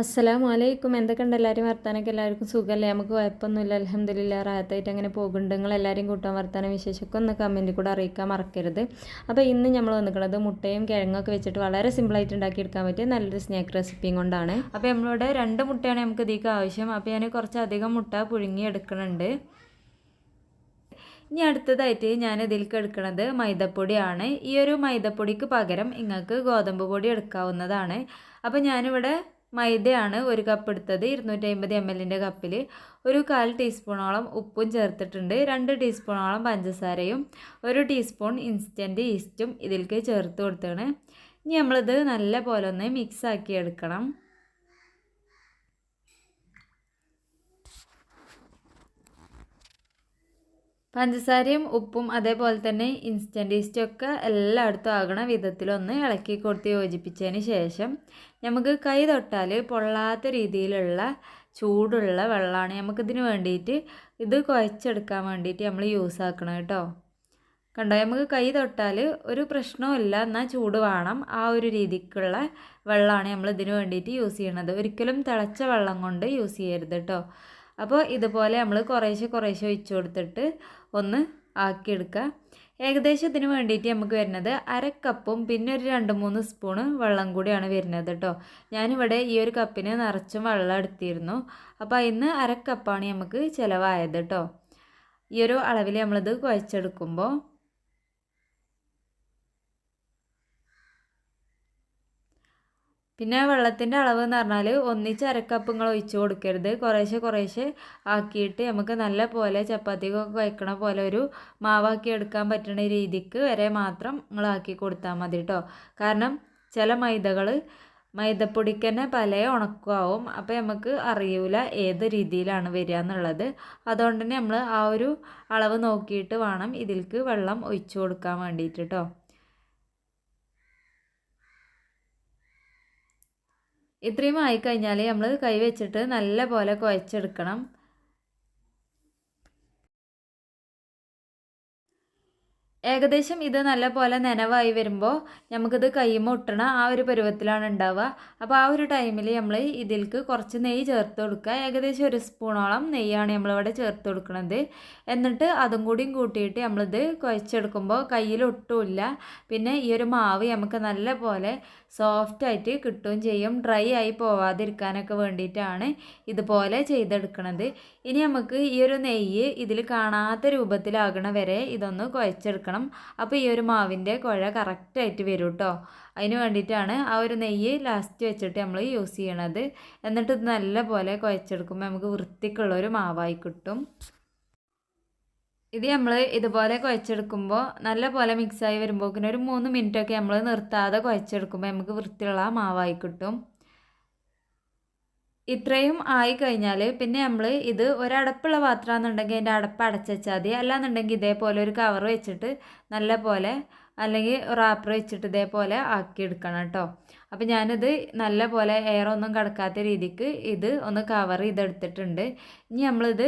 അസ്സലാമു അലൈക്കും എന്തൊക്കെയുണ്ട് എല്ലാവരും വർത്താനൊക്കെ എല്ലാവർക്കും സുഖമല്ലേ? നമുക്ക് കുഴപ്പമൊന്നുമില്ല. അലഹമ്മദില്ല റാത്തായിട്ട് അങ്ങനെ പോകുന്നുണ്ട്. നിങ്ങൾ എല്ലാവരും കൂട്ടാൻ വർത്താനം വിശേഷമൊക്കെ ഒന്ന് കമന്റിൽ കൂടെ അറിയിക്കാൻ മറക്കരുത്. അപ്പോൾ ഇന്ന് നമ്മൾ വന്നിട്ടുള്ളത് മുട്ടയും കിഴങ്ങൊക്കെ വെച്ചിട്ട് വളരെ സിമ്പിളായിട്ട് ഉണ്ടാക്കിയെടുക്കാൻ പറ്റിയ നല്ലൊരു സ്നാക്ക് റെസിപ്പിയും കൊണ്ടാണ്. അപ്പോൾ നമ്മളിവിടെ രണ്ട് മുട്ടയാണ് നമുക്ക് ഇതിക്ക് ആവശ്യം. അപ്പോൾ ഞാൻ കുറച്ചധികം മുട്ട പുഴുങ്ങി എടുക്കുന്നുണ്ട് ഇനി അടുത്തതായിട്ട് ഞാൻ ഇതിലേക്ക് എടുക്കുന്നത് മൈദപ്പൊടിയാണ്. ഈ ഒരു മൈദപ്പൊടിക്ക് പകരം നിങ്ങൾക്ക് ഗോതമ്പ് പൊടി എടുക്കാവുന്നതാണ്. അപ്പോൾ ഞാനിവിടെ മൈദയാണ് ഒരു കപ്പ് എടുത്തത്. ഇരുന്നൂറ്റി അമ്പത് എം എല്ലിന്റെ കപ്പിൽ ഒരു കാൽ ടീസ്പൂണോളം ഉപ്പും ചേർത്തിട്ടുണ്ട്. രണ്ട് ടീസ്പൂണോളം പഞ്ചസാരയും. ഒരു ടീസ്പൂൺ ഇൻസ്റ്റന്റ് ഈസ്റ്റും ഇതിലേക്ക് ചേർത്ത് കൊടുത്താണ്. ഇനി നമ്മളിത് നല്ല പോലെ ഒന്ന് മിക്സ് ആക്കി എടുക്കണം. പഞ്ചസാരയും ഉപ്പും അതേപോലെ തന്നെ ഇൻസ്റ്റന്റ് ഈസ്റ്റും ഒക്കെ എല്ലായിടത്തും ആകണ വിധത്തിലൊന്ന് ഇളക്കി കൊടുത്ത് യോജിപ്പിച്ചതിന് ശേഷം നമുക്ക് കൈ തൊട്ടാൽ പൊള്ളാത്ത രീതിയിലുള്ള ചൂടുള്ള വെള്ളമാണ് നമുക്കിതിന് വേണ്ടിയിട്ട് ഇത് കുഴച്ചെടുക്കാൻ വേണ്ടിയിട്ട് നമ്മൾ യൂസ് ആക്കണം കേട്ടോ. കണ്ടോ? നമുക്ക് കൈ തൊട്ടാൽ ഒരു പ്രശ്നവുമില്ല എന്നാൽ ചൂട് വേണം. ആ ഒരു രീതിക്കുള്ള വെള്ളമാണ് നമ്മൾ ഇതിന് വേണ്ടിയിട്ട് യൂസ് ചെയ്യണത്. ഒരിക്കലും തിളച്ച വെള്ളം കൊണ്ട് യൂസ് ചെയ്യരുത് കേട്ടോ. അപ്പോൾ ഇതുപോലെ നമ്മൾ കുറേശ്ശെ കുറേശ്ശെ ഒഴിച്ചു കൊടുത്തിട്ട് ഒന്ന് ആക്കിയെടുക്കുക. ഏകദേശം ഇതിന് വേണ്ടിയിട്ട് നമുക്ക് വരുന്നത് അര കപ്പും പിന്നെ ഒരു രണ്ട് മൂന്ന് സ്പൂണ് വെള്ളം കൂടിയാണ് വരുന്നത് കേട്ടോ. ഞാനിവിടെ ഈ ഒരു കപ്പിന് നിറച്ചും വെള്ളം എടുത്തിരുന്നു. അപ്പോൾ ഇന്ന് അര കപ്പാണ് നമുക്ക് ചിലവായത് കേട്ടോ. ഈ ഒരു അളവിൽ നമ്മളിത് കുഴച്ചെടുക്കുമ്പോൾ പിന്നെ വെള്ളത്തിന്റെ അളവ് എന്ന് പറഞ്ഞാൽ ഒന്നിച്ച് അരക്കപ്പ് നിങ്ങൾ ഒഴിച്ച് കൊടുക്കരുത്. കുറേശ്ശെ കുറേശ്ശെ ആക്കിയിട്ട് നമുക്ക് നല്ല പോലെ ചപ്പാത്തിക്കൊക്കെ വയ്ക്കണ പോലെ ഒരു മാവാക്കി എടുക്കാൻ പറ്റുന്ന രീതിക്ക് വരെ മാത്രം നിങ്ങൾ ആക്കി കൊടുത്താൽ മതി കേട്ടോ കാരണം ചില മൈദകൾ മൈദപ്പൊടിക്ക് തന്നെ പല ഉണക്കമാവും അപ്പോൾ നമുക്ക് അറിയൂല ഏത് രീതിയിലാണ് വരിക എന്നുള്ളത്. അതുകൊണ്ട് തന്നെ നമ്മൾ ആ ഒരു അളവ് നോക്കിയിട്ട് വേണം ഇതിൽക്ക് വെള്ളം ഒഴിച്ചു കൊടുക്കാൻ വേണ്ടിയിട്ട് കേട്ടോ ഇത്രയും ആയിക്കഴിഞ്ഞാൽ നമ്മൾ കൈ വെച്ചിട്ട് നല്ല പോലെ കുഴച്ചെടുക്കണം. ഏകദേശം ഇത് നല്ല പോലെ നനവായി വരുമ്പോൾ നമുക്കിത് കൈമ ആ ഒരു പരുവത്തിലാണ് ഉണ്ടാവുക. അപ്പോൾ ആ ഒരു ടൈമിൽ നമ്മൾ ഇതിലേക്ക് കുറച്ച് നെയ്യ് ചേർത്ത് കൊടുക്കുക. ഏകദേശം ഒരു സ്പൂണോളം നെയ്യാണ് നമ്മളിവിടെ ചേർത്ത് കൊടുക്കുന്നത് എന്നിട്ട് അതും കൂടിയും കൂട്ടിയിട്ട് നമ്മളിത് കുഴച്ചെടുക്കുമ്പോൾ കയ്യിൽ ഒട്ടുമില്ല പിന്നെ ഈ ഒരു മാവ് നമുക്ക് നല്ല പോലെ സോഫ്റ്റ് ആയിട്ട് കിട്ടുകയും ചെയ്യും. ഡ്രൈ ആയി പോവാതിരിക്കാനൊക്കെ വേണ്ടിയിട്ടാണ് ഇതുപോലെ ചെയ്തെടുക്കുന്നത് ഇനി നമുക്ക് ഈ ഒരു നെയ്യ് ഇതിൽ കാണാത്ത രൂപത്തിലാകണ വരെ ഇതൊന്ന് കുഴച്ചെടുക്കണം. അപ്പോൾ ഈ ഒരു മാവിന്റെ കുഴ കറക്റ്റായിട്ട് വരും കേട്ടോ അതിന് വേണ്ടിയിട്ടാണ് ആ ഒരു നെയ്യ് ലാസ്റ്റ് വെച്ചിട്ട് നമ്മൾ യൂസ് ചെയ്യണത്. എന്നിട്ട് ഇത് നല്ല പോലെ കുഴച്ചെടുക്കുമ്പോൾ നമുക്ക് വൃത്തിക്കുള്ളൊരു മാവായി കിട്ടും. ഇത് നമ്മൾ ഇതുപോലെ കുഴച്ചെടുക്കുമ്പോൾ നല്ല പോലെ മിക്സായി പിന്നെ ഒരു മൂന്ന് മിനിറ്റൊക്കെ നമ്മൾ നിർത്താതെ കുഴച്ചെടുക്കുമ്പോൾ നമുക്ക് വൃത്തിയുള്ള മാവായി കിട്ടും. ഇത്രയും ആയി കഴിഞ്ഞാൽ പിന്നെ നമ്മൾ ഇത് ഒരടപ്പുള്ള പാത്രമാണെന്നുണ്ടെങ്കിൽ അതിന്റെ അടപ്പ് അടച്ചാൽ മതി. അല്ലാന്നുണ്ടെങ്കിൽ ഇതേപോലെ ഒരു കവർ വെച്ചിട്ട് നല്ല പോലെ അല്ലെങ്കിൽ റാപ്പർ വെച്ചിട്ട് ഇതേപോലെ ആക്കിയെടുക്കണം കേട്ടോ. അപ്പോൾ ഞാനിത് നല്ല പോലെ എയറൊന്നും കടക്കാത്ത രീതിക്ക് ഇത് ഒന്ന് കവർ ചെയ്തെടുത്തിട്ടുണ്ട്. ഇനി നമ്മളിത്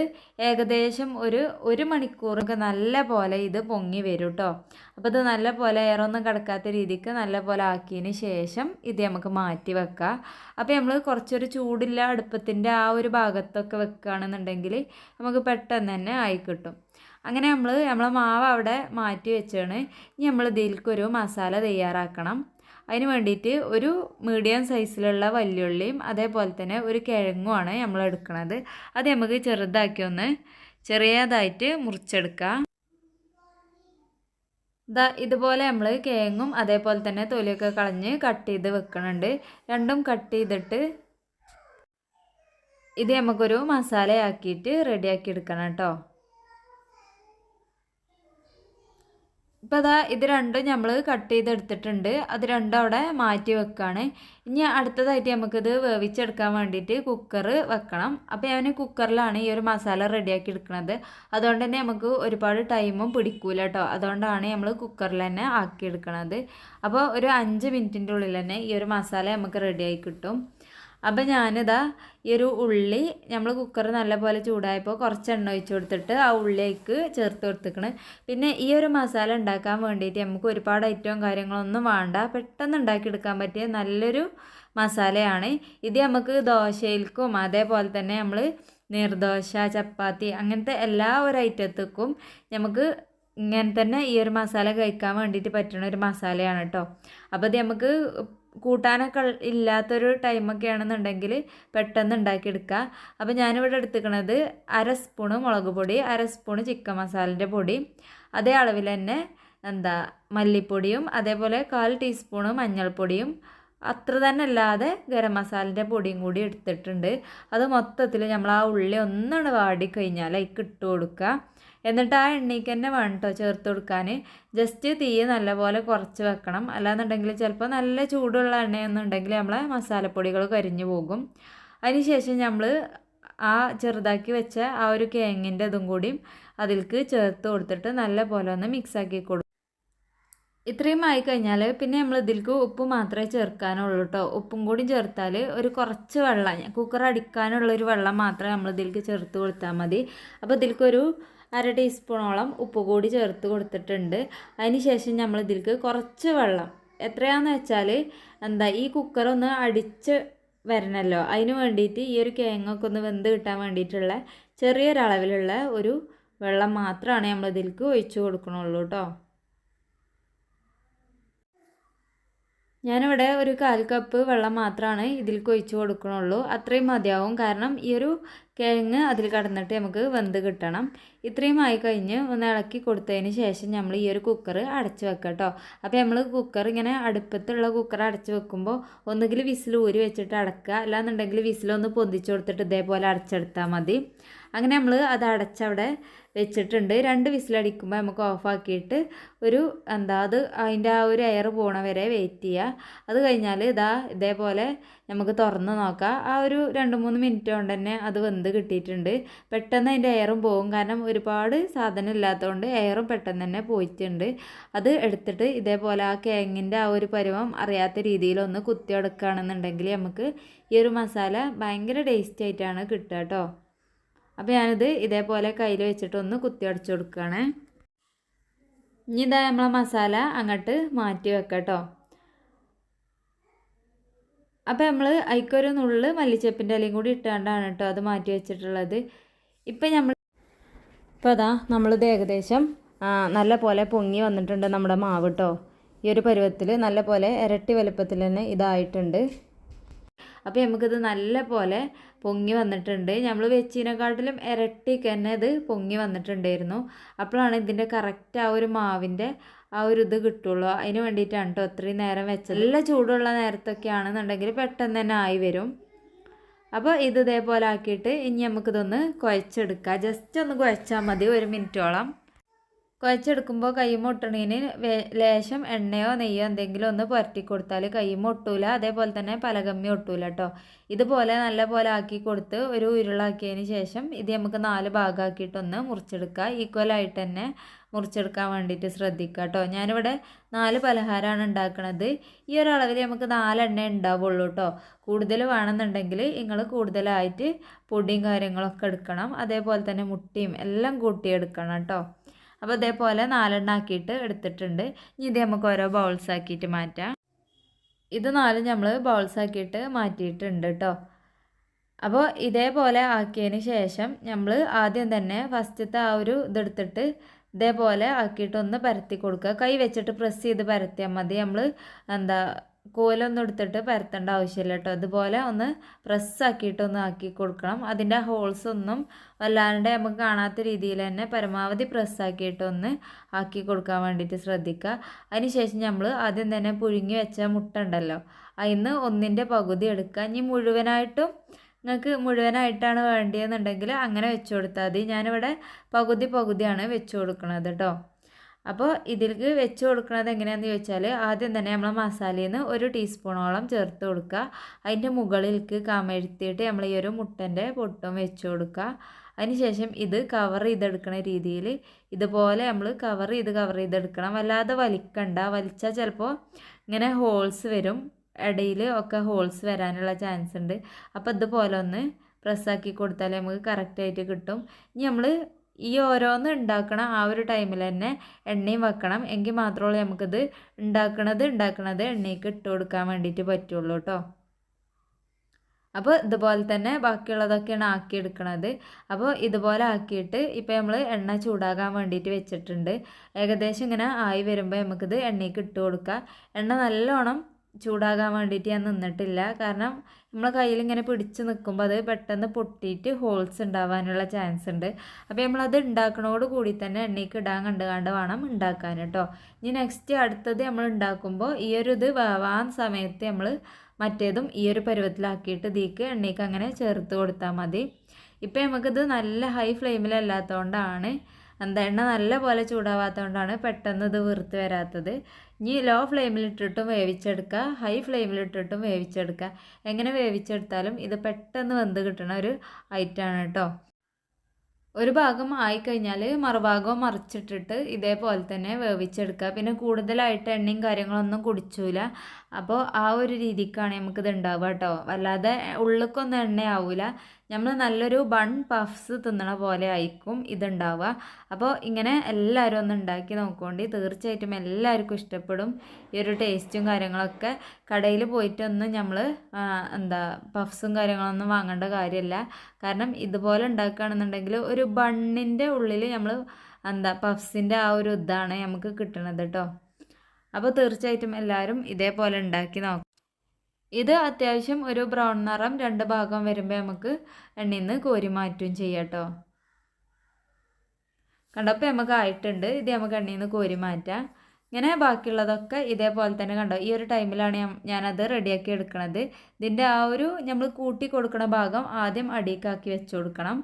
ഏകദേശം ഒരു ഒരു മണിക്കൂറൊക്കെ നല്ല പോലെ ഇത് പൊങ്ങി വരും കേട്ടോ അപ്പോൾ ഇത് നല്ല പോലെ എയറൊന്നും കടക്കാത്ത രീതിക്ക് നല്ല പോലെ ആക്കിയതിന് ശേഷം ഇത് നമുക്ക് മാറ്റി വെക്കാം. അപ്പോൾ നമ്മൾ കുറച്ചൊരു ചൂടില്ല അടുപ്പത്തിന്റെ ആ ഒരു ഭാഗത്തൊക്കെ വെക്കുകയാണെന്നുണ്ടെങ്കിൽ നമുക്ക് പെട്ടെന്ന് തന്നെ ആയി കിട്ടും. അങ്ങനെ നമ്മൾ നമ്മളെ മാവ് അവിടെ മാറ്റി വെച്ചാണ്. ഇനി നമ്മൾ ഇതിൽക്കൊരു മസാല തയ്യാറാക്കണം. അതിന് വേണ്ടിയിട്ട് ഒരു മീഡിയം സൈസിലുള്ള വല്യുള്ളിയും അതേപോലെ തന്നെ ഒരു കിഴങ്ങുമാണ് നമ്മൾ എടുക്കുന്നത് അത് നമുക്ക് ചെറുതാക്കി ഒന്ന് ചെറിയതായിട്ട് മുറിച്ചെടുക്കാം. ഇതാ ഇതുപോലെ നമ്മൾ കിഴങ്ങും അതേപോലെ തന്നെ തൊലിയൊക്കെ കളഞ്ഞ് കട്ട് ചെയ്ത് വെക്കണുണ്ട്. രണ്ടും കട്ട് ചെയ്തിട്ട് ഇത് നമുക്കൊരു മസാലയാക്കിയിട്ട് റെഡിയാക്കി എടുക്കണം കേട്ടോ. ഇപ്പോൾ അതാ ഇത് രണ്ടും നമ്മൾ കട്ട് ചെയ്തെടുത്തിട്ടുണ്ട്. അത് രണ്ടും അവിടെ മാറ്റി വെക്കുകയാണ് ഇനി അടുത്തതായിട്ട് നമുക്കിത് വേവിച്ചെടുക്കാൻ വേണ്ടിയിട്ട് കുക്കർ വെക്കണം. അപ്പോൾ ഞാൻ കുക്കറിലാണ് ഈ ഒരു മസാല റെഡിയാക്കി എടുക്കുന്നത് അതുകൊണ്ട് തന്നെ നമുക്ക് ഒരുപാട് ടൈമും പിടിക്കൂല കേട്ടോ അതുകൊണ്ടാണ് നമ്മൾ കുക്കറിൽ തന്നെ ആക്കിയെടുക്കണത് അപ്പോൾ ഒരു അഞ്ച് മിനിറ്റിന്റെ ഉള്ളിൽ തന്നെ ഈ ഒരു മസാല നമുക്ക് റെഡിയായി കിട്ടും. അപ്പം ഞാനിതാ ഈ ഒരു ഉള്ളി നമ്മൾ കുക്കർ നല്ലപോലെ ചൂടായപ്പോൾ കുറച്ച് എണ്ണ ഒഴിച്ച് കൊടുത്തിട്ട് ആ ഉള്ളിലേക്ക് ചേർത്ത് കൊടുത്തിക്കണ്. പിന്നെ ഈ ഒരു മസാല ഉണ്ടാക്കാൻ വേണ്ടിയിട്ട് നമുക്ക് ഒരുപാട് ഐറ്റവും കാര്യങ്ങളൊന്നും വേണ്ട. പെട്ടെന്ന് ഉണ്ടാക്കിയെടുക്കാൻ പറ്റിയ നല്ലൊരു മസാലയാണ്. ഇത് നമുക്ക് ദോശയിൽക്കും അതേപോലെ തന്നെ നമ്മൾ നീർദോശ ചപ്പാത്തി അങ്ങനത്തെ എല്ലാ ഒരു ഐറ്റത്തേക്കും നമുക്ക് ഇങ്ങനെ തന്നെ ഈ ഒരു മസാല കഴിക്കാൻ വേണ്ടിയിട്ട് പറ്റുന്ന ഒരു മസാലയാണ് കേട്ടോ അപ്പോൾ ഇത് നമുക്ക് കൂട്ടാനൊക്കെ ഇല്ലാത്തൊരു ടൈമൊക്കെ ആണെന്നുണ്ടെങ്കിൽ പെട്ടെന്ന് ഉണ്ടാക്കിയെടുക്കുക അപ്പോൾ ഞാനിവിടെ എടുത്തുക്കണത് അര സ്പൂണ് മുളക് പൊടി അര സ്പൂണ് ചിക്കൻ മസാലന്റെ പൊടി അതേ അളവിൽ തന്നെ എന്താ മല്ലിപ്പൊടിയും അതേപോലെ കാൽ ടീസ്പൂണ് മഞ്ഞൾപ്പൊടിയും അത്ര തന്നെ അല്ലാതെ ഗരം മസാലന്റെ പൊടിയും കൂടി എടുത്തിട്ടുണ്ട്. അത് മൊത്തത്തിൽ നമ്മൾ ആ ഉള്ളി ഒന്നാണ് വാടി കഴിഞ്ഞാൽ ഇട്ട് കൊടുക്കുക എന്നിട്ട് ആ എണ്ണയ്ക്ക് തന്നെ വേണം കേട്ടോ ചേർത്ത് കൊടുക്കാൻ ജസ്റ്റ് തീ നല്ലപോലെ കുറച്ച് വെക്കണം. അല്ലാന്നുണ്ടെങ്കിൽ ചിലപ്പോൾ നല്ല ചൂടുള്ള എണ്ണയെന്നുണ്ടെങ്കിൽ നമ്മളെ മസാലപ്പൊടികൾ കരിഞ്ഞു പോകും. അതിനുശേഷം നമ്മൾ ആ ചെറുതാക്കി വെച്ച ആ ഒരു കേങ്ങിന്റെ ഇതും കൂടിയും അതിൽക്ക് ചേർത്ത് കൊടുത്തിട്ട് നല്ല പോലെ ഒന്ന് മിക്സാക്കി കൊടുക്കും. ഇത്രയും ആയി കഴിഞ്ഞാൽ പിന്നെ നമ്മൾ ഇതിൽക്ക് ഉപ്പ് മാത്രമേ ചേർക്കാനുള്ളൂ കേട്ടോ ഉപ്പും കൂടി ചേർത്താൽ ഒരു കുറച്ച് വെള്ളം കുക്കർ അടിക്കാനുള്ള ഒരു വെള്ളം മാത്രമേ നമ്മൾ ഇതിൽക്ക് ചേർത്ത് കൊടുത്താൽ മതി. അപ്പോൾ ഇതിലേക്കൊരു അര ടീസ്പൂണോളം ഉപ്പ് കൂടി ചേർത്ത് കൊടുത്തിട്ടുണ്ട്. അതിന് ശേഷം നമ്മൾ ഇതിലേക്ക് കുറച്ച് വെള്ളം. എത്രയാന്ന് വെച്ചാൽ എന്താ ഈ കുക്കറൊന്ന് അടിച്ച് വരണമല്ലോ അതിന് വേണ്ടിയിട്ട് ഈ ഒരു കേങ്ങൊക്കെ ഒന്ന് വെന്ത് കിട്ടാൻ വേണ്ടിയിട്ടുള്ള ചെറിയൊരളവിലുള്ള ഒരു വെള്ളം മാത്രമാണ് നമ്മൾ ഇതിലേക്ക് ഒഴിച്ചു കൊടുക്കണുള്ളൂ കേട്ടോ ഞാനിവിടെ ഒരു കാൽ കപ്പ് വെള്ളം മാത്രമാണ് ഇതിലേക്ക് ഒഴിച്ച് കൊടുക്കണുള്ളൂ. അത്രയും മതിയാവും. കാരണം ഈ ഒരു കിഴങ്ങ് അതിൽ കടന്നിട്ട് നമുക്ക് വെന്ത് കിട്ടണം. ഇത്രയും ആയി കഴിഞ്ഞ് ഒന്ന് ഇളക്കി കൊടുത്തതിന് ശേഷം നമ്മൾ ഈ ഒരു കുക്കർ അടച്ച് വെക്കാം കേട്ടോ അപ്പോൾ നമ്മൾ കുക്കർ ഇങ്ങനെ അടുപ്പത്തുള്ള കുക്കർ അടച്ച് വെക്കുമ്പോൾ ഒന്നുകിൽ വിസിൽ ഊരി വെച്ചിട്ട് അടക്കുക. അല്ലാന്നുണ്ടെങ്കിൽ വിസിലൊന്ന് പൊന്തിച്ച് കൊടുത്തിട്ട് ഇതേപോലെ അടച്ചെടുത്താൽ മതി. അങ്ങനെ നമ്മൾ അത് അടച്ചവിടെ വെച്ചിട്ടുണ്ട്. രണ്ട് വിസിലടിക്കുമ്പോൾ നമുക്ക് ഓഫാക്കിയിട്ട് ഒരു എന്താ അത് അതിന്റെ ആ ഒരു എയർ പോണ വരെ വെയിറ്റ് ചെയ്യുക അത് കഴിഞ്ഞാൽ ഇതാ ഇതേപോലെ നമുക്ക് തുറന്ന് നോക്കാം. ആ ഒരു രണ്ട് മൂന്ന് മിനിറ്റ് കൊണ്ട് തന്നെ അത് വെന്ത് കിട്ടിയിട്ടുണ്ട്. പെട്ടെന്ന് അതിന്റെ എയറും പോകും കാരണം ഒരുപാട് സാധനം ഇല്ലാത്തതുകൊണ്ട് എയറും പെട്ടെന്ന് തന്നെ പോയിട്ടുണ്ട്. അത് എടുത്തിട്ട് ഇതേപോലെ ആ കേങ്ങിന്റെ ആ ഒരു പരുവം അറിയാത്ത രീതിയിലൊന്ന് കുത്തിയെടുക്കുകയാണെന്നുണ്ടെങ്കിൽ നമുക്ക് ഈ ഒരു മസാല ഭയങ്കര ടേസ്റ്റി ആയിട്ടാണ് കിട്ടുക കേട്ടോ. അപ്പോൾ ഞാനിത് ഇതേപോലെ കയ്യിൽ വെച്ചിട്ടൊന്ന് കുത്തി അടച്ചു കൊടുക്കുകയാണ്. ഇനി ഇതാ നമ്മളെ മസാല അങ്ങോട്ട് മാറ്റി വെക്കാം കേട്ടോ. അപ്പോൾ നമ്മൾ അതിക്കൊരു നുള്ള് മല്ലിച്ചപ്പിന്റെ ഇലയും കൂടി ഇട്ടാണ്ടാണ് കേട്ടോ അത് മാറ്റി വെച്ചിട്ടുള്ളത്. ഇപ്പം നമ്മൾ ഇപ്പോൾ അതാ നമ്മളിത് ഏകദേശം നല്ല പോലെ പൊങ്ങി വന്നിട്ടുണ്ട് നമ്മുടെ മാവ് കേട്ടോ ഈ ഒരു പരുവത്തിൽ നല്ല പോലെ ഇരട്ടി വലുപ്പത്തിൽ തന്നെ ഇതായിട്ടുണ്ട്. അപ്പോൾ നമുക്കിത് നല്ല പോലെ പൊങ്ങി വന്നിട്ടുണ്ട്. നമ്മൾ വെച്ചതിനെക്കാട്ടിലും ഇരട്ടിക്ക് തന്നെ ഇത് പൊങ്ങി വന്നിട്ടുണ്ടായിരുന്നു. അപ്പോഴാണ് ഇതിന്റെ കറക്റ്റ് ആ ഒരു മാവിന്റെ ആ ഒരു ഇത് കിട്ടുള്ളൂ. അതിന് വേണ്ടിയിട്ടാണ് കേട്ടോ അത്രയും നേരം വെച്ചത്. നല്ല ചൂടുള്ള നേരത്തൊക്കെ ആണെന്നുണ്ടെങ്കിൽ പെട്ടെന്ന് തന്നെ ആയി വരും. അപ്പോൾ ഇത് ഇതേപോലെ ആക്കിയിട്ട് ഇനി നമുക്കിതൊന്ന് കുഴച്ചെടുക്കാം. ജസ്റ്റ് ഒന്ന് കുഴച്ചാൽ മതി ഒരു മിനിറ്റോളം. കുഴച്ചെടുക്കുമ്പോൾ കൈ ഒട്ടണീന് ലേശം എണ്ണയോ നെയ്യോ എന്തെങ്കിലും ഒന്ന് പുരട്ടി കൊടുത്താൽ കൈ മുട്ടൂല അതേപോലെ തന്നെ പലകമ്മി ഒട്ടൂല കേട്ടോ ഇതുപോലെ നല്ല പോലെ ആക്കി കൊടുത്ത് ഒരു ഉരുളാക്കിയതിന് ശേഷം ഇത് നമുക്ക് നാല് ഭാഗമാക്കിയിട്ടൊന്ന് മുറിച്ചെടുക്കുക ഈക്വലായിട്ട് തന്നെ മുറിച്ചെടുക്കാൻ വേണ്ടിയിട്ട് ശ്രദ്ധിക്കുക കേട്ടോ. ഞാനിവിടെ നാല് പലഹാരമാണ് ഉണ്ടാക്കുന്നത് ഈ ഒരളവിൽ നമുക്ക് നാലെണ്ണ ഉണ്ടാവുള്ളൂ കേട്ടോ. കൂടുതൽ വേണമെന്നുണ്ടെങ്കിൽ നിങ്ങൾ കൂടുതലായിട്ട് പൊടിയും കാര്യങ്ങളൊക്കെ എടുക്കണം. അതേപോലെ തന്നെ മുട്ടിയും എല്ലാം കൂട്ടിയെടുക്കണം കേട്ടോ. അപ്പോൾ ഇതേപോലെ നാലെണ്ണം ആക്കിയിട്ട് എടുത്തിട്ടുണ്ട്. ഇനി ഇത് നമുക്ക് ഓരോ ബൗൾസ് ആക്കിയിട്ട് മാറ്റാം. ഇത് നാലും നമ്മൾ ബൗൾസ് ആക്കിയിട്ട് മാറ്റിയിട്ടുണ്ട് കേട്ടോ. അപ്പോൾ ഇതേപോലെ ആക്കിയതിന് ശേഷം നമ്മൾ ആദ്യം തന്നെ ഫസ്റ്റത്തെ ആ ഒരു ഇതെടുത്തിട്ട് ഇതേപോലെ ആക്കിയിട്ടൊന്ന് പരത്തി കൊടുക്കുക. കൈ വെച്ചിട്ട് പ്രസ് ചെയ്ത് പരത്തിയാൽ മതി. നമ്മൾ എന്താ കോലൊന്നും എടുത്തിട്ട് പരത്തേണ്ട ആവശ്യമില്ല കേട്ടോ അതുപോലെ ഒന്ന് പ്രസ്സാക്കിയിട്ട് ഒന്ന് ആക്കി കൊടുക്കണം. അതിന്റെ ഹോൾസ് ഒന്നും വല്ലാണ്ട് നമുക്ക് കാണാത്ത രീതിയിൽ തന്നെ പരമാവധി പ്രസ്സാക്കിയിട്ട് ഒന്ന് ആക്കി കൊടുക്കാൻ വേണ്ടിയിട്ട് ശ്രദ്ധിക്കുക. അതിനുശേഷം നമ്മൾ ആദ്യം തന്നെ പുഴുങ്ങി വെച്ച മുട്ട ഉണ്ടല്ലോ അതിന്ന് ഒന്നിന്റെ പകുതി എടുക്കുക. ഇനി മുഴുവനായിട്ടും നിങ്ങൾക്ക് മുഴുവനായിട്ടാണ് വേണ്ടതെന്നുണ്ടെങ്കിൽ അങ്ങനെ വെച്ച് കൊടുത്താൽ മതി. ഞാനിവിടെ പകുതി പകുതിയാണ് വെച്ച് കൊടുക്കുന്നത് കേട്ടോ അപ്പോൾ ഇതിലേക്ക് വെച്ച് കൊടുക്കുന്നത് എങ്ങനെയാണെന്ന് ചോദിച്ചാൽ ആദ്യം തന്നെ നമ്മൾ മസാലയിൽ നിന്ന് ഒരു ടീസ്പൂണോളം ചേർത്ത് കൊടുക്കുക. അതിന്റെ മുകളിലേക്ക് കമഴ്ത്തിയിട്ട് നമ്മൾ ഈ ഒരു മുട്ടന്റെ പൊട്ടും വെച്ച് കൊടുക്കുക. അതിനുശേഷം ഇത് കവർ ചെയ്തെടുക്കുന്ന രീതിയിൽ ഇതുപോലെ നമ്മൾ കവർ ചെയ്ത് കവർ ചെയ്തെടുക്കണം. വല്ലാതെ വലിക്കണ്ട. വലിച്ചാൽ ചിലപ്പോൾ ഇങ്ങനെ ഹോൾസ് വരും. ഇടയിൽ ഒക്കെ ഹോൾസ് വരാനുള്ള ചാൻസ് ഉണ്ട്. അപ്പോൾ ഇതുപോലെ ഒന്ന് പ്രസ്സാക്കി കൊടുത്താലേ നമുക്ക് കറക്റ്റായിട്ട് കിട്ടും. ഇനി നമ്മൾ ഈ ഓരോന്ന് ഉണ്ടാക്കണ ആ ഒരു ടൈമിൽ തന്നെ എണ്ണയും വെക്കണം. എങ്കിൽ മാത്രമേ നമുക്കിത് ഉണ്ടാക്കണത് ഉണ്ടാക്കണത് എണ്ണയ്ക്ക് ഇട്ട് കൊടുക്കാൻ വേണ്ടിയിട്ട് പറ്റുള്ളൂ കേട്ടോ അപ്പോൾ ഇതുപോലെ തന്നെ ബാക്കിയുള്ളതൊക്കെയാണ് ആക്കിയെടുക്കണത് അപ്പോൾ ഇതുപോലെ ആക്കിയിട്ട് ഇപ്പോൾ നമ്മൾ എണ്ണ ചൂടാകാൻ വേണ്ടിയിട്ട് വെച്ചിട്ടുണ്ട്. ഏകദേശം ഇങ്ങനെ ആയി വരുമ്പോൾ നമുക്കിത് എണ്ണയ്ക്ക് ഇട്ട് കൊടുക്കുക എണ്ണ നല്ലോണം ചൂടാകാൻ വേണ്ടിയിട്ട് ഞാൻ നിന്നിട്ടില്ല. കാരണം നമ്മൾ കയ്യിൽ ഇങ്ങനെ പിടിച്ച് നിൽക്കുമ്പോൾ അത് പെട്ടെന്ന് പൊട്ടിയിട്ട് ഹോൾസ് ഉണ്ടാവാനുള്ള ചാൻസ് ഉണ്ട്. അപ്പോൾ നമ്മളത് ഉണ്ടാക്കണോട് കൂടി തന്നെ എണ്ണയ്ക്ക് ഇടാൻ കണ്ട് കണ്ട് വേണം ഉണ്ടാക്കാൻ കേട്ടോ. ഇനി നെക്സ്റ്റ് അടുത്തത് നമ്മൾ ഉണ്ടാക്കുമ്പോൾ ഈ ഒരു ഇത് വേവാൻ സമയത്ത് നമ്മൾ മറ്റേതും ഈ ഒരു പരുവത്തിലാക്കിയിട്ട് ഇതിക്ക് എണ്ണയ്ക്ക് അങ്ങനെ ചേർത്ത് കൊടുത്താൽ മതി. ഇപ്പം നമുക്കിത് നല്ല ഹൈ ഫ്ലെയിമിലല്ലാത്തതുകൊണ്ടാണ് എന്താ എണ്ണ നല്ല പോലെ ചൂടാവാത്തതുകൊണ്ടാണ് പെട്ടെന്ന് ഇത് വീർത്ത് വരാത്തത്. ഇനി ലോ ഫ്ലെയിമിലിട്ടിട്ടും വേവിച്ചെടുക്കുക ഹൈ ഫ്ലെയിമിലിട്ടിട്ടും വേവിച്ചെടുക്കുക എങ്ങനെ വേവിച്ചെടുത്താലും ഇത് പെട്ടെന്ന് വെന്ത് കിട്ടണ ഒരു ഐറ്റമാണ് കേട്ടോ ഒരു ഭാഗം ആയിക്കഴിഞ്ഞാൽ മറുഭാഗവും മറിച്ചിട്ടിട്ട് ഇതേപോലെ തന്നെ വേവിച്ചെടുക്കുക പിന്നെ കൂടുതലായിട്ട് എണ്ണയും കാര്യങ്ങളൊന്നും കുടിച്ചൂല. അപ്പോൾ ആ ഒരു രീതിക്കാണ് നമുക്കിത് ഉണ്ടാവുക കേട്ടോ വല്ലാതെ ഉള്ളിക്കൊന്നും എണ്ണയാവില്ല നമ്മൾ നല്ലൊരു ബൺ പഫ്സ് തിന്നണ പോലെ ആയിരിക്കും ഇതുണ്ടാവുക. അപ്പോൾ ഇങ്ങനെ എല്ലാവരും ഒന്ന് ഉണ്ടാക്കി നോക്കുകൊണ്ട് തീർച്ചയായിട്ടും എല്ലാവർക്കും ഇഷ്ടപ്പെടും ഈ ഒരു ടേസ്റ്റും കാര്യങ്ങളൊക്കെ. കടയിൽ പോയിട്ടൊന്നും നമ്മൾ എന്താ പഫ്സും കാര്യങ്ങളൊന്നും വാങ്ങേണ്ട കാര്യമില്ല. കാരണം ഇതുപോലെ ഉണ്ടാക്കുകയാണെന്നുണ്ടെങ്കിൽ ഒരു ബണ്ണിന്റെ ഉള്ളിൽ നമ്മൾ എന്താ പഫ്സിന്റെ ആ ഒരു ഇതാണ് നമുക്ക് കിട്ടണത് കേട്ടോ അപ്പോൾ തീർച്ചയായിട്ടും എല്ലാവരും ഇതേപോലെ ഉണ്ടാക്കി നോക്കാം ഇത് അത്യാവശ്യം ഒരു ബ്രൗൺ നിറം രണ്ട് ഭാഗം വരുമ്പോൾ നമുക്ക് എണ്ണയിൽ നിന്ന് കോരി മാറ്റുകയും ചെയ്യാം കേട്ടോ. കണ്ടപ്പോൾ നമുക്ക് ആയിട്ടുണ്ട്. ഇത് നമുക്ക് എണ്ണയിൽ നിന്ന് കോരി മാറ്റാം. ഇങ്ങനെ ബാക്കിയുള്ളതൊക്കെ ഇതേപോലെ തന്നെ കണ്ടോ? ഈ ഒരു ടൈമിലാണ് ഞാനത് റെഡിയാക്കി എടുക്കണത്. ഇതിന്റെ ആ ഒരു നമ്മൾ കൂട്ടി കൊടുക്കുന്ന ഭാഗം ആദ്യം അടിക്കാക്കി വെച്ച് കൊടുക്കണം.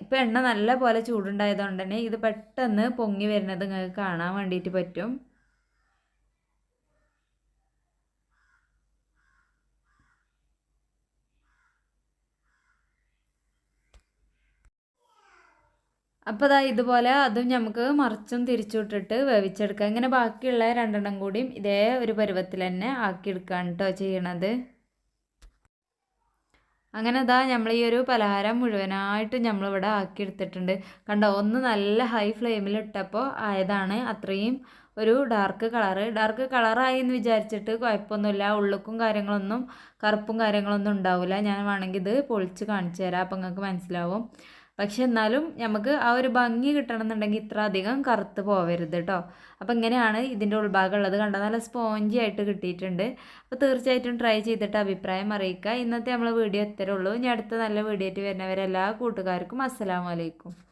ഇപ്പം എണ്ണ നല്ല പോലെ ചൂടുണ്ടായതുകൊണ്ട് തന്നെ ഇത് പെട്ടെന്ന് പൊങ്ങി വരുന്നത് നിങ്ങൾക്ക് കാണാൻ വേണ്ടിയിട്ട് പറ്റും. അപ്പോൾ അതാ ഇതുപോലെ അതും നമുക്ക് മറിച്ചും തിരിച്ചുവിട്ടിട്ട് വേവിച്ചെടുക്കാം. ഇങ്ങനെ ബാക്കിയുള്ള രണ്ടെണ്ണം കൂടിയും ഇതേ ഒരു പരുവത്തിൽ തന്നെ ആക്കിയെടുക്കുകയാണ് കേട്ടോ ചെയ്യണത്. അങ്ങനെ അതാ നമ്മൾ ഈ ഒരു പലഹാരം മുഴുവനായിട്ട് നമ്മളിവിടെ ആക്കിയെടുത്തിട്ടുണ്ട്. കണ്ടോ ഒന്ന് നല്ല ഹൈ ഫ്ലെയിമിൽ ഇട്ടപ്പോൾ ആയതാണ് അത്രയും ഒരു ഡാർക്ക് കളറ് ഡാർക്ക് കളറായി എന്ന് വിചാരിച്ചിട്ട് കുഴപ്പമൊന്നുമില്ല. ഉള്ളുക്കും കാര്യങ്ങളൊന്നും കറുപ്പും കാര്യങ്ങളൊന്നും ഉണ്ടാവില്ല. ഞാൻ വേണമെങ്കിൽ ഇത് പൊളിച്ച് കാണിച്ചു തരാം. അപ്പം നിങ്ങൾക്ക് മനസ്സിലാവും. പക്ഷെ എന്നാലും നമുക്ക് ആ ഒരു ഭംഗി കിട്ടണമെന്നുണ്ടെങ്കിൽ ഇത്ര അധികം കറുത്ത് പോവരുത് കേട്ടോ അപ്പോൾ ഇങ്ങനെയാണ് ഇതിന്റെ ഉൾഭാഗം ഉള്ളത് കണ്ടാൽ നല്ല സ്പോഞ്ചി ആയിട്ട് കിട്ടിയിട്ടുണ്ട്. അപ്പോൾ തീർച്ചയായിട്ടും ട്രൈ ചെയ്തിട്ട് അഭിപ്രായം അറിയിക്കുക. ഇന്നത്തെ നമ്മളെ വീഡിയോ ഉള്ളൂ. ഇനി അടുത്ത നല്ല വീഡിയോ ആയിട്ട് വരുന്നവരെല്ലാ കൂട്ടുകാർക്കും അസ്സലാമലൈക്കും